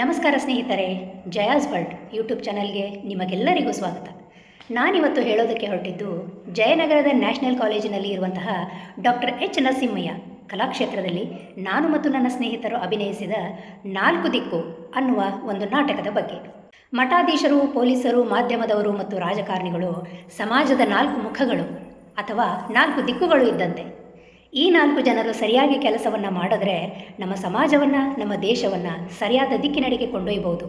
ನಮಸ್ಕಾರ ಸ್ನೇಹಿತರೆ Jaya's world YouTube ಚಾನಲ್ಗೆ ನಿಮಗೆಲ್ಲರಿಗೂ ಸ್ವಾಗತ. ನಾನಿವತ್ತು ಹೇಳೋದಕ್ಕೆ ಹೊರಟಿದ್ದು ಜಯನಗರದ ನ್ಯಾಷನಲ್ ಕಾಲೇಜಿನಲ್ಲಿ ಇರುವಂತಹ ಡಾಕ್ಟರ್ ಎಚ್ ನರಸಿಂಹಯ್ಯ ಕಲಾಕ್ಷೇತ್ರದಲ್ಲಿ ನಾನು ಮತ್ತು ನನ್ನ ಸ್ನೇಹಿತರು ಅಭಿನಯಿಸಿದ ನಾಲ್ಕು ದಿಕ್ಕು ಅನ್ನುವ ಒಂದು ನಾಟಕದ ಬಗ್ಗೆ. ಮಠಾಧೀಶರು, ಪೊಲೀಸರು, ಮಾಧ್ಯಮದವರು ಮತ್ತು ರಾಜಕಾರಣಿಗಳು ಸಮಾಜದ ನಾಲ್ಕು ಮುಖಗಳು ಅಥವಾ ನಾಲ್ಕು ದಿಕ್ಕುಗಳು ಇದ್ದಂತೆ. ಈ ನಾಲ್ಕು ಜನರು ಸರಿಯಾಗಿ ಕೆಲಸವನ್ನು ಮಾಡಿದ್ರೆ ನಮ್ಮ ಸಮಾಜವನ್ನು, ನಮ್ಮ ದೇಶವನ್ನು ಸರಿಯಾದ ದಿಕ್ಕಿನಡೆಗೆ ಕೊಂಡೊಯ್ಯಬಹುದು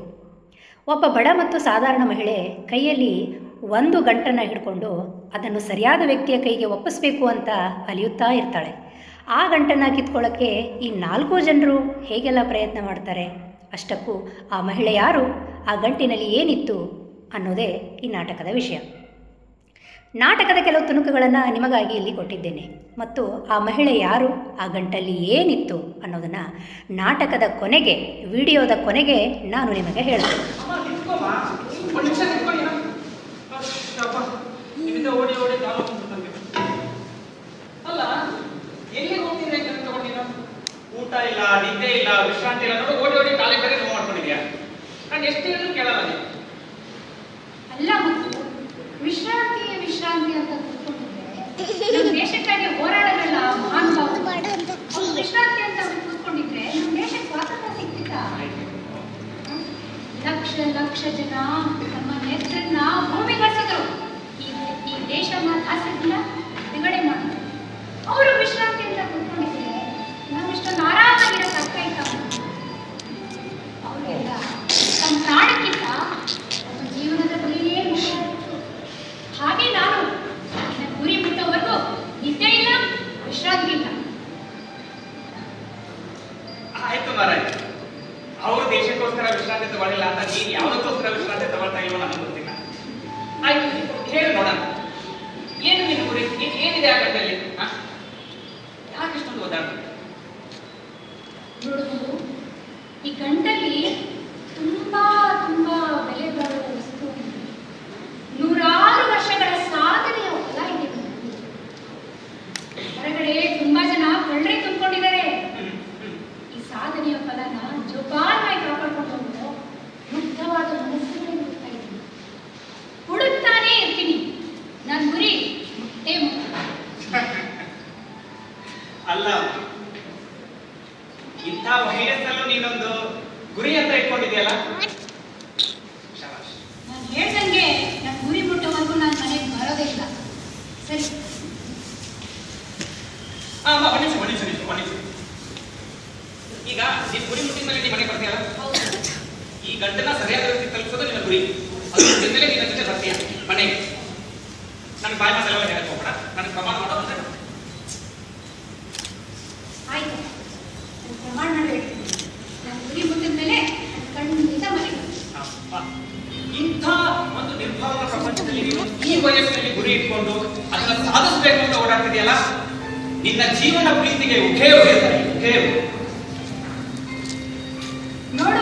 ಒಬ್ಬ ಬಡ ಮತ್ತು ಸಾಧಾರಣ ಮಹಿಳೆ ಕೈಯಲ್ಲಿ ಒಂದು ಗಂಟನ್ನು ಹಿಡ್ಕೊಂಡು ಅದನ್ನು ಸರಿಯಾದ ವ್ಯಕ್ತಿಯ ಕೈಗೆ ಒಪ್ಪಿಸ್ಬೇಕು ಅಂತ ಅಲಿಯುತ್ತಾ ಇರ್ತಾಳೆ. ಆ ಗಂಟನ್ನು ಕಿತ್ಕೊಳ್ಳೋಕ್ಕೆ ಈ ನಾಲ್ಕು ಜನರು ಹೇಗೆಲ್ಲ ಪ್ರಯತ್ನ ಮಾಡ್ತಾರೆ? ಅಷ್ಟಕ್ಕೂ ಆ ಮಹಿಳೆ ಯಾರು? ಆ ಗಂಟಿನಲ್ಲಿ ಏನಿತ್ತು ಅನ್ನೋದೇ ಈ ನಾಟಕದ ವಿಷಯ. ನಾಟಕದ ಕೆಲವು ತುಣುಕುಗಳನ್ನು ನಿಮಗಾಗಿ ಇಲ್ಲಿ ಕೊಟ್ಟಿದ್ದೇನೆ. ಮತ್ತು ಆ ಮಹಿಳೆ ಯಾರು? ಆ ಗಂಟಲ್ಲಿ ಏನಿತ್ತು ಅನ್ನೋದನ್ನು ನಾಟಕದ ಕೊನೆಗೆ ವಿಡಿಯೋದ ಕೊನೆಗೆ ನಾನು ನಿಮಗೆ ಹೇಳಿದೆ ಊಟ ಇಲ್ಲ ನಿದ್ದೆ ಇಲ್ಲ ವಿಶ್ರಾಂತಿ ಇಲ್ಲ. ನೋಡಿ ಓಡಿ ಓಡಿ ಕಾಲಿಗೆ ಬೇರೆ ನೋವು ಮಾಡ್ಕೊಂಡಿದ್ಯಾ? ನಾನು ಎಷ್ಟು ಹೇಳಿದ್ರು ಕೇಳಲ್ಲ ನೀನು ಅಲ್ಲ ಮತ್ತು ವಿಶ್ರಾಂತಿ ವಿಶ್ರಾಂತಿ ಅಂತ ಕೂತ್ಕೊಂಡಿದ್ರೆ ನಮ್ಮ ದೇಶಕ್ಕಾಗಿ ಹೋರಾಡೋದಲ್ಲ ಮಹಾನುಭಾವರು ವಿಶ್ರಾಂತಿ ಅಂತ ಅವ್ರು ಕೂತ್ಕೊಂಡಿದ್ರೆ ನಮ್ಮ ದೇಶಕ್ಕೆ ಸ್ವಾತಂತ್ರ್ಯ ಸಿಕ್ತಿತ್ತ ಲಕ್ಷ ಲಕ್ಷ ಜನ ತಮ್ಮ ನೆತ್ರನ್ನ ಭೂಮಿಗಳಿಸಿದ್ರು ಈ ಈ ದೇಶನ ದಾಸರನ್ನ ಬಿಡುಗಡೆ ಮಾಡಿದ್ರು. ಅವರು ವಿಶ್ರಾಂತಿ ಅಂತ ಕೂತ್ಕೊಂಡಿದ್ರೆ ನಾವು ಇಷ್ಟೊಂದು ಆರಾಮಾಗಿರೋಕೆ ಆಗ್ತಾ ಇತ್ತ ಅವ್ರಿಗೆಲ್ಲ ತಮ್ಮ ಪ್ರಾಣಕ್ಕಿಂತ ತಮ್ಮ ಜೀವನದ ಗುರಿಯೇ ಮುಖ್ಯ ಹಾಗೆ ನಾನು ನನ್ನ ಗುರಿ ಮುಟ್ಟೋವರೆಗೂ ನಿದ್ದೆ ಇಲ್ಲ ವಿಶ್ರಾಂತಿ ಇಲ್ಲ ಆಯ್ತು ಮಾರಾಯ ಅವರು ದೇಶಕ್ಕೋಸ್ಕರ ವಿಶ್ರಾಂತಿ ತಗೊಳ್ಳಿಲ್ಲ ಅಂತ ನೀನ್ ಯಾವ್ದಕ್ಕೋಸ್ಕರ ವಿಶ್ರಾಂತಿ ತಗೊಳ್ತಾ ಇಲ್ವೋ ನನಗೆ ಗೊತ್ತಿಲ್ಲ ಆಯ್ತು ಹೇಳಿ ನೋಡೋಣ ಏನು ನಿನ್ನ ಗುರಿ ಏನ್- ಏನಿದೆ ಆ ಗಂಟಲ್ಲಿ ಯಾಕೆ ಇಷ್ಟೊಂದು ಓದಾಡ್ತೀನಿ ನೋಡುವುದು ಈ ಗಂಟಲ್ಲಿ ತುಂಬಾ ತುಂಬಾ ಬೆಲೆ ಬಾಳುವ ವಸ್ತು. ನೂರಾರು ವರ್ಷಗಳ ಸಾಧನೆಯ ಫಲ ಇದೆ ಹೊರಗಡೆ ತುಂಬಾ ಜನ ಕೊಳ್ಳೆ ತುಂಬಿಕೊಂಡಿದ್ದಾರೆ. ಈ ಸಾಧನೆಯ ಫಲನ ಜೋಪಾನವಾಗಿ ಕಾಪಾಡ್ಕೊಂಡು ಮುಗ್ಧವಾದ ಮನಸ್ಸುಗಳೇ ಹೋಗ್ತಾ ಇದ್ದೀನಿ ಹುಡುಕ್ತಾನೇ ಇರ್ತೀನಿ. ನನ್ನ ಗುರಿ ಮುಟ್ಟೆ ಅಲ್ಲ ಇಂಥ ವಯಸ್ಸಲ್ಲೂ ನೀನೊಂದು ಗುರಿ ಅಂತ ಇಟ್ಕೊಂಡಿದ್ಯಲ್ಲ. ನಾನು ಹೇಳ್ದಂಗೆ ನನ್ನ ಗುರಿ ಮುಟ್ಟೋವರೆಗೂ ನಾನು ಮನೆಗೆ ಬರೋದೇ ಇಲ್ಲ. ಸರಿ. ಆ, ಅಮ್ಮ ಮನ್ನಿಸು ಮನ್ನಿಸು ಮನ್ನಿಸು ಮನ್ನಿಸು ಈಗ ನೀನ್ ಗುರಿ ಮುಟ್ಟಿದ ಮೇಲೆ ನೀನ್ ಮನೆಗೆ ಬರ್ತೀಯಲ್ಲ? ಈ ಗಂಟನ ಸರಿಯಾದ ರೀತಿ ತಲುಪಿಸೋದು ನಿನ್ನ ಗುರಿ. ಅದ್ರ ನಿನ್ನ ಜೊತೆ ಬರ್ತೀಯ ಮನೆಗೆ. ನನ್ನ ಬಾಯ್ ಮಾತೆಲ್ಲ ಹೇಳಕ್ ಇಟ್ಕೊಂಡು ಅದನ್ನ ಸಾಧಿಸಬೇಕು ಅಂತ ಓಡಾಡ್ತಿದೆಯಲ್ಲ? ನಿನ್ನ ಜೀವನ ಪ್ರೀತಿಗೆ ಉಖೇ ಹೇಳ್ತಾರೆ ಉಖೇ ನೋಡು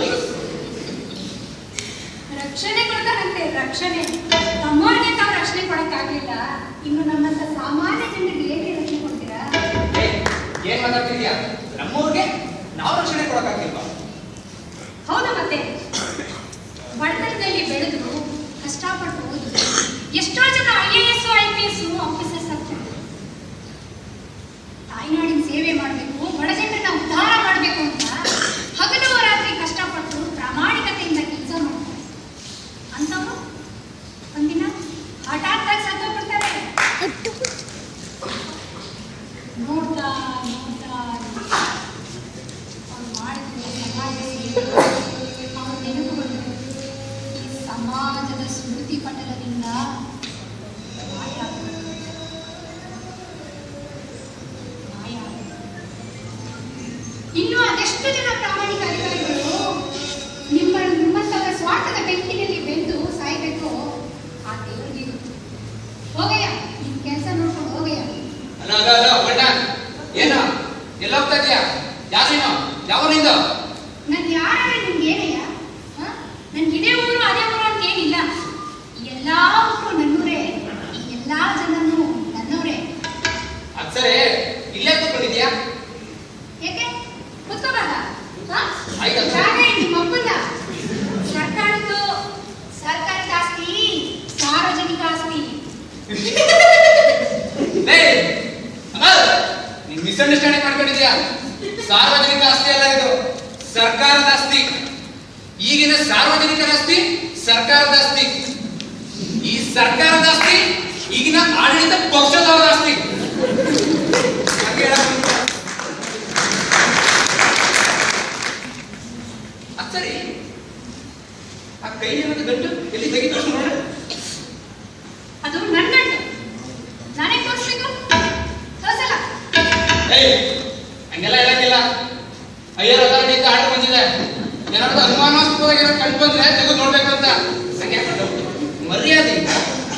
ಪೊಲೀಸ್. ರಕ್ಷಣೆ ಕೊಡ್ತಾರಂತೆ ರಕ್ಷಣೆ. ತಮ್ಮವ್ರಿಗೆ ತಾವು ರಕ್ಷಣೆ ಕೊಡಕ್ಕಾಗ್ಲಿಲ್ಲ. ಇನ್ನು ನಮ್ಮಂತ ಸಾಮಾನ್ಯ ಜನರಿಗೆ ಹೇಗೆ ರಕ್ಷಣೆ ಕೊಡ್ತೀರಾ? ಏನ್ ಮಾತಾಡ್ತಿದ್ಯಾ ನಮ್ಮೂರ್ಗೆ ನಾವು ರಕ್ಷಣೆ ಕೊಡಕ್ಕಾಗಿಲ್ವಾ ಹೌದು ಮತ್ತೆ. ಬಡತನದಲ್ಲಿ ಬೆಳೆದು ಕಷ್ಟಪಟ್ಟು ಎಷ್ಟೋ ಜನ I A S I P S officers ಆಗ್ತಾರೆ ತಾಯ್ನಾಡಿನ ಸೇವೆ ಮಾಡಬೇಕು ಬಡ ಜನರನ್ನ ಉದ್ಧಾರ ಮಾಡಬೇಕು ಅಂತ ಹಗಲು ರಾತ್ರಿ ಕಷ್ಟಪಟ್ಟು ಪ್ರಾಮಾಣಿಕತೆಯಿಂದ ಕೆಲಸ ಮಾಡ್ತಾರೆ ಅಂತವ್ರು ಒಂದಿನ ಹಠಾತ್ತಾಗಿ ಸತ್ತೋಗ್ಬಿಡ್ತಾರೆ ನೋಡ್ತಾ ನೋಡ್ತಾ ಅವ್ರು ಮಾಡಿದ್ರೆ ಸಮಾಜ ಸೇವೆ, ಅವ್ರ ನೆನಪುಗಳು ಈ ಸಮಾಜದ ಸ್ಮೃತಿ ಪಟಲದಿಂದ ಎಷ್ಟು ಜನ ಪ್ರಾಮಾಣಿಕ ಅಧಿಕಾರಿಗಳು ನಿಮ್ಮ ನಿಮ್ಮಂತವರ ಸ್ವಾರ್ಥದ ಬೆಂಕಿನಲ್ಲಿ ಬೆಂದು ಸಾಯ್ಬೇಕು. ಆ ಹೋಗಯ್ಯ ನಿನ್ ಕೆಲಸ ನೋಡ್ಕೊಂಡು ಹೋಗಯ್ಯ. ಅಲ್ಲ ಅಲ್ಲ ಅಲ್ಲ ಬಣ್ಣ ಏನು? ಎಲ್ಲ ಹೋಗ್ತಾ ಇದೀಯಾ ಯಾರೇನು ಯಾವನಿಂದ ನನ್ ಯಾರಾದ್ರೆ ನಿಮ್ಗೆ ಏನಯ್ಯ? ಹ? ನನ್ಗೆ ಇದೇ ಊರು ಅದೇ ಊರು ಅಂತ ಏನಿಲ್ಲ. ಎಲ್ಲವೂ ಎಲ್ಲಾ ಊರು ನನ್ನೂರೇ. ಎಲ್ಲಾ ಜನನು ನನ್ನವರೇ ಅದ್ ಸರಿ. ಇಲ್ಲೇ ಕೂತ್ಕೊಂಡಿದ್ಯಾ ಯಾಕೆ ಸರ್ಕಾರದ್ದು ಸರ್ಕಾರದ ಆಸ್ತಿ ಸಾರ್ವಜನಿಕ ಆಸ್ತಿ ನೀನ್ ಮಿಸ್ಅಂಡರ್ಸ್ಟ್ಯಾಂಡಿಂಗ್ ಮಾಡ್ಕೊಂಡಿದ್ಯಾ? ಸಾರ್ವಜನಿಕ ಆಸ್ತಿ ಅಲ್ಲ ಇದು. ಸರ್ಕಾರದ ಆಸ್ತಿ. ಈಗಿನ ಸಾರ್ವಜನಿಕರ ಆಸ್ತಿ, ಸರ್ಕಾರದ ಆಸ್ತಿ. ಈ ಸರ್ಕಾರದ ಆಸ್ತಿ ಈಗಿನ ಆಡಳಿತ ಪಕ್ಷದವರ ಆಸ್ತಿ ಹಾಗೆ ಹೇಳಕ್ ಬಂತು. ಅದ್ ಸರಿ ಗಂಟು ಎಲ್ಲಿ ತೆಗಿ ತೋರ್ಸು ನೋಡ. ಅದು ನನ್ನ ಗಂಟು. ನಾನೇ ತೋರಿಸ್ಬೇಕು. ತೋರಿಸಲ್ಲ? ಏಯ್ ಹಂಗೆಲ್ಲ ಹೇಳಂಗಿಲ್ಲ ಅಯ್ಯರ್ ಆರ್ಡರ್ ಬಂದಿದೆ. ಏನಾದ್ರು ಅನುಮಾನಾಸ್ಪದವಾಗಿ ಕಂಡು ಬಂದ್ರೆ ತೆಗೆದು ನೋಡ್ಬೇಕು ಅಂತ. ಹಂಗೆ ಯಾಕೆ ಮರ್ಯಾದೆ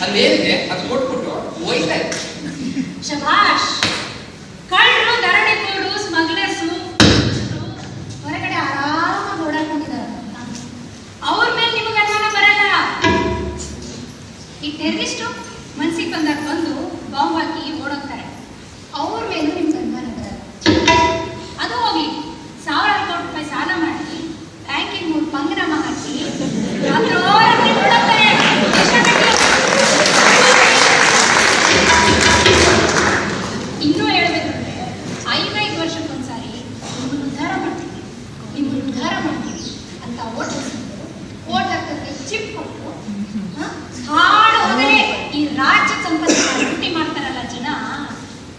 ಅಲ್ಲೇನಿದೆ ಅದು ಕೊಟ್ಬಿಟ್ಟು ಹೋಯ್ತಾ ಇದೆ ಶಭಾಷ್ ಕಳ್ಳರು ದರೋಡೆಕೋರು ಈ ಟೆರರಿಸ್ಟು ಮನ್ಸಿಗೆ ಬಂದಾಗ ಬಂದು ಬಾಂಬ್ ಹಾಕಿ ಓಡೋಗ್ತಾರೆ. ಅವ್ರ ಮೇಲೂ ನಿಮ್ಗೆ ಅನುಮಾನ ಬರಲ್ಲ ಅದು ಹೋಗಿ ಸಾವಿರಾರು ಕೋಟಿ ರೂಪಾಯಿ ಸಾಲ ಮಾಡಿ ಬ್ಯಾಂಕಿಗೆ ಮೂರು ಪಂಗನಾಮ ಹಾಕಿ ರಾತ್ರೋರಾತ್ರಿ ಓಡೋಗ್ತಾರೆ ಎಷ್ಟೋ ಇನ್ನೂ ಹೇಳ್ಬೇಕಂದ್ರೆ ಐದೈದು ವರ್ಷಕ್ಕೊಂದ್ಸಾರಿ ನಿಮ್ಮನ್ನು ಉದ್ಧಾರ ಮಾಡ್ತೀವಿ ನಿಮ್ಮನ್ನು ಉದ್ಧಾರ ಮಾಡ್ತೀವಿ ಅಂತ ಓಟ್ ಹಾಕ್ಸಿದ್ರು ಓಟ್ ಹಾಕೋಕ್ಕೆ ಚಿಪ್ ಕೊಟ್ಟು ಹ? ಹಾಡು ಹೋಗಲೇ ಈ ರಾಜ್ಯ ಸಂಪತ್ತನ್ನ ಲೂಟಿ ಮಾಡ್ತಾರಲ್ಲ ಜನ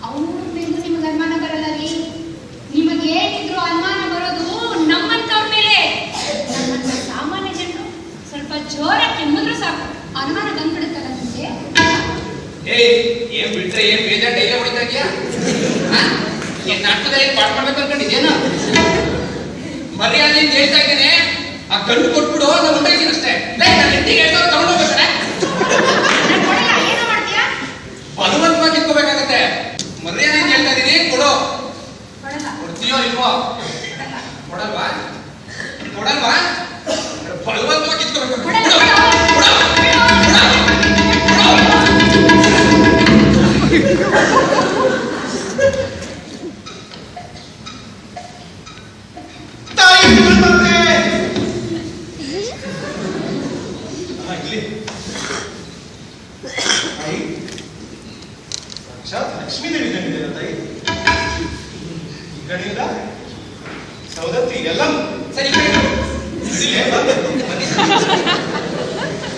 ಅವ್ರ ಮೇಲೂ ನಿಮಗೆ ಅನುಮಾನ ಬರಲ್ಲ ರೀ ನಿಮಗೆ ಏನಿದ್ರು ಅನುಮಾನ ಬರೋದು ನಮ್ಮಂತವ್ರ ಮೇಲೆ ನಮ್ಮಂತ ಸಾಮಾನ್ಯ ಜನರು ಸ್ವಲ್ಪ ಜೋರಾಗಿ ಕೆಮ್ಮಿದ್ರು ಅನುಮಾನ ಬಂದ್ಬಿಡುತ್ತಲ್ಲ ನಿಮಗೆ? ಏಯ್ ಏನ್ ಬಿಟ್ರೆ ಏನ್ ಬೇಜಾರ್ ಡೈಲಿ ಹೊಡಿತಾ ಇದೆಯಾ ಏನ್ ನಾಟಕದಲ್ಲಿ ಪಾಠ ಮಾಡ್ಬೇಕು ಅನ್ಕೊಂಡಿದ್ಯೇನು ಮರ್ಯಾದೆಯಿಂದ ಹೇಳ್ತಾ ಇದ್ದೇನೆ. ಆ ಕಣ್ಣು ಕೊಟ್ಬಿಡು ನಾನು ಅಷ್ಟೇ. ಹೆಂಡತಿಗೆ ಹೇಳ್ತಾ ಬಲವಂತವಾಗಿ ಇಟ್ಕೋಬೇಕಾಗತ್ತೆ. ಮರ್ಯಾದೆಯಿಂದ ಕೊಡು. ಕೊಡ್ತೀಯೋ ಇಲ್ವೋ? ಕೊಡಲ್ವಾ? ಕೊಡಲ್ವಾ? ಬಲವಂತವಾಗಿ ಇಟ್ಕೋಬೇಕು. ಇಲ್ಲಿ ತಾಯಿ ಸಾಕ್ಷಾತ್ ಲಕ್ಷ್ಮೀ ದೇವಿ ಕಂಡಿದ್ದೀರ ತಾಯಿ. ಈ ಕಡೆಯಿಂದ ಸೌದತ್ತಿ ಎಲ್ಲ? ಸರಿ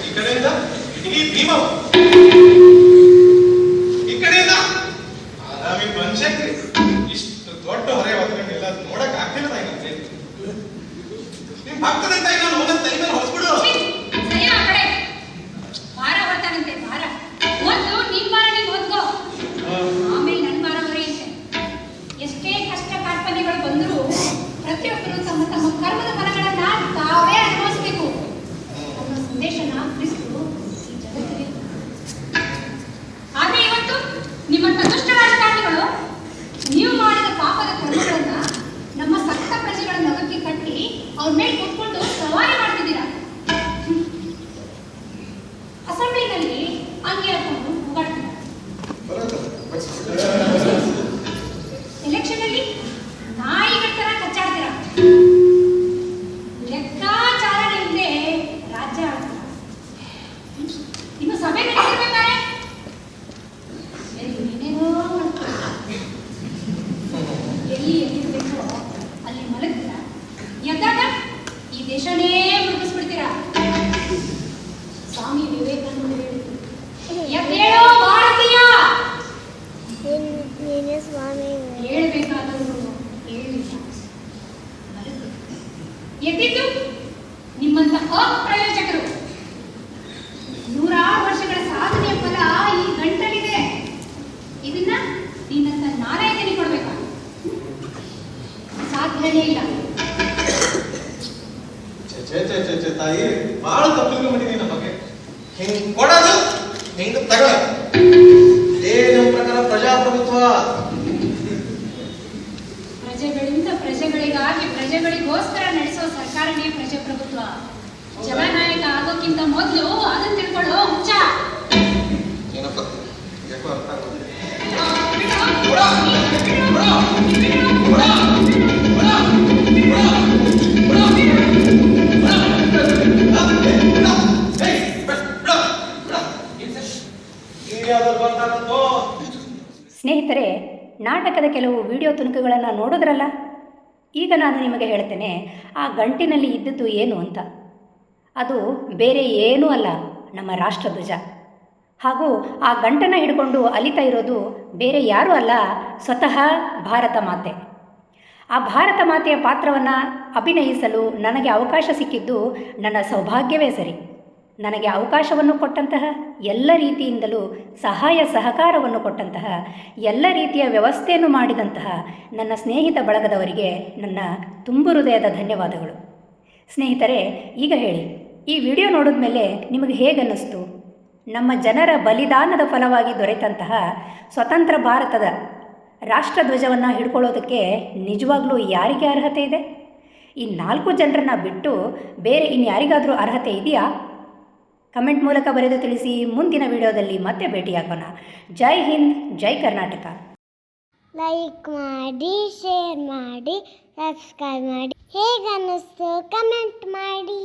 ಈ ಕಡೆಯಿಂದ ಇಡೀ ಭೀಮ. ಈ ಕಡೆಯಿಂದ ಆರಾಮಿ ಮನುಷ್ಯಕ್ಕೆ ಇಷ್ಟು ದೊಡ್ಡ ಹೊರೆ ಹೊತ್ಕೊಂಡಿಲ್ಲ ನೋಡಕ್ ಆಗ್ತಿಲ್ಲ ತಾಯಿ ನಿಮ್ ಭಕ್ತದ ತಾಯಿ ನಾನು ಹೋಗೋದ್ ತಾಯಿ ಮೇಲೆ ಹೊಸ್ಬಿಡು ಛೀ, ಸರಿ ಆ ಕಡೆ ಭಾರ ಬರ್ತಾನಂತೆ ಭಾರ ಒಂದು ನಿನ್ ಭಾರ ನೀನ್ ಹೊತ್ಕೋ ಆಮೇಲೆ ನನ್ ಭಾರ ಹೊರೆಯುತ್ತೆ ಎಷ್ಟೇ ಕಷ್ಟ ಕಾರ್ಪಣ್ಯಗಳು ಬಂದರೂ ಪ್ರತಿಯೊಬ್ಬರು ತಮ್ಮ ತಮ್ಮ ಕರ್ಮದ ಫಲಗಳನ್ನ ತಾವೇ ಅನುಭವಿಸಬೇಕು ಸಂದೇಶನ ಕ್ರಿಸ್ತು ಈ ಜಗತ್ತಿಗೆ ಆದ್ರೆ ಇವತ್ತು ನಿಮ್ಮ ದುಷ್ಟ ರಾಜಕಾರಣಿಗಳು ನೀವು ಮಾಡಿದ ಪಾಪದ ಕರ್ಮಗಳನ್ನ ನಮ್ಮ ಸಕ್ತ ಪ್ರಜೆಗಳ ನಗಕ್ಕೆ ಕಟ್ಟಿ ಅವ್ರ ಮೇಲೆ ಕೂತ್ಕೊಂಡು ಸವಾರಿ ಮಾಡ್ತಿದ್ದೀರಾ. ಅಸೆಂಬ್ಲಿನಲ್ಲಿ ಅಂಗಿ ಹಾಕೊಂಡು ಹೋಗಾಡ್ತೀರಾ ಎಲೆಕ್ಷನ್ ಅಲ್ಲಿ ನಾಯಿಗಳ ತರ ಆಮೇಲೆ ಇಲ್ಲ ತಾಯಿ ಬಹಳ ತಪ್ಪಿಗೆ ಮಾಡಿದೀನಿ ನಮಗೆ. ಹಿಂಗ್ ಕೊಡೋದು ಹಿಂಗ್ ತಗೋ ಇದೇ ನಮ್ಮ ಪ್ರಕಾರ ಪ್ರಜಾಪ್ರಭುತ್ವ. ಪ್ರಜೆಗಳಿಂದ ಪ್ರಜೆಗಳಿಗಾಗಿ ಪ್ರಜೆಗಳಿಗೋಸ್ಕರ ನಡೆಸೋ ಸರ್ಕಾರನೇ ಪ್ರಜಾಪ್ರಭುತ್ವ. ಜನನಾಯಕ ಆಗೋಕ್ಕಿಂತ ಮೊದಲು ಅದನ್ನ ತಿಳ್ಕೊಳ್ಳೋ ಹುಚ್ಚ. ಏನಪ್ಪ? ಯಾಕೋ ಅರ್ಥ ಆಗೋದಿಲ್ಲ. ಸ್ನೇಹಿತರೆ, ನಾಟಕದ ಕೆಲವು ವಿಡಿಯೋ ತುಣುಕುಗಳನ್ನು ನೋಡಿದ್ರಲ್ಲ? ಈಗ ನಾನು ನಿಮಗೆ ಹೇಳ್ತೇನೆ, ಆ ಗಂಟಿನಲ್ಲಿ ಇದ್ದದ್ದು ಏನು ಅಂತ. ಅದು ಬೇರೆ ಏನೂ ಅಲ್ಲ, ನಮ್ಮ ರಾಷ್ಟ್ರಧ್ವಜ. ಹಾಗೂ ಆ ಗಂಟನ್ನು ಹಿಡ್ಕೊಂಡು ಅಲಿತಾ ಇರೋದು ಬೇರೆ ಯಾರೂ ಅಲ್ಲ, ಸ್ವತಃ ಭಾರತ ಮಾತೆ. ಆ ಭಾರತ ಮಾತೆಯ ಪಾತ್ರವನ್ನು ಅಭಿನಯಿಸಲು ನನಗೆ ಅವಕಾಶ ಸಿಕ್ಕಿದ್ದು ನನ್ನ ಸೌಭಾಗ್ಯವೇ ಸರಿ. ನನಗೆ ಅವಕಾಶವನ್ನು ಕೊಟ್ಟಂತಹ ಎಲ್ಲ ರೀತಿಯಿಂದಲೂ ಸಹಾಯ ಸಹಕಾರವನ್ನು ಕೊಟ್ಟಂತಹ ಎಲ್ಲ ರೀತಿಯ ವ್ಯವಸ್ಥೆಯನ್ನು ಮಾಡಿದಂತಹ ನನ್ನ ಸ್ನೇಹಿತ ಬಳಗದವರಿಗೆ ನನ್ನ ತುಂಬು ಹೃದಯದ ಧನ್ಯವಾದಗಳು. ಸ್ನೇಹಿತರೆ, ಈಗ ಹೇಳಿ, ಈ ವಿಡಿಯೋ ನೋಡಿದ ಮೇಲೆ ನಿಮಗೆ ಹೇಗನ್ನಿಸ್ತು? ನಮ್ಮ ಜನರ ಬಲಿದಾನದ ಫಲವಾಗಿ ದೊರೆತಂತಹ ಸ್ವತಂತ್ರ ಭಾರತದ ರಾಷ್ಟ್ರಧ್ವಜವನ್ನು ಹಿಡ್ಕೊಳ್ಳೋದಕ್ಕೆ ನಿಜವಾಗ್ಲೂ ಯಾರಿಗೆ ಅರ್ಹತೆ ಇದೆ? ಈ ನಾಲ್ಕು ಜನರನ್ನ ಬಿಟ್ಟು ಬೇರೆ ಇನ್ಯಾರಿಗಾದರೂ ಅರ್ಹತೆ ಇದೆಯಾ? ಕಮೆಂಟ್ ಮೂಲಕ ಬರೆದು ತಿಳಿಸಿ ಮುಂದಿನ ವಿಡಿಯೋದಲ್ಲಿ ಮತ್ತೆ ಭೇಟಿಯಾಗೋಣ. ಜೈ ಹಿಂದ್, ಜೈ ಕರ್ನಾಟಕ. ಲೈಕ್ ಮಾಡಿ ಶೇರ್ ಮಾಡಿ ಸಬ್ಸ್ಕ್ರೈಬ್ ಮಾಡಿ. ಹೇಗನ್ನಿಸ್ತು? ಕಮೆಂಟ್ ಮಾಡಿ.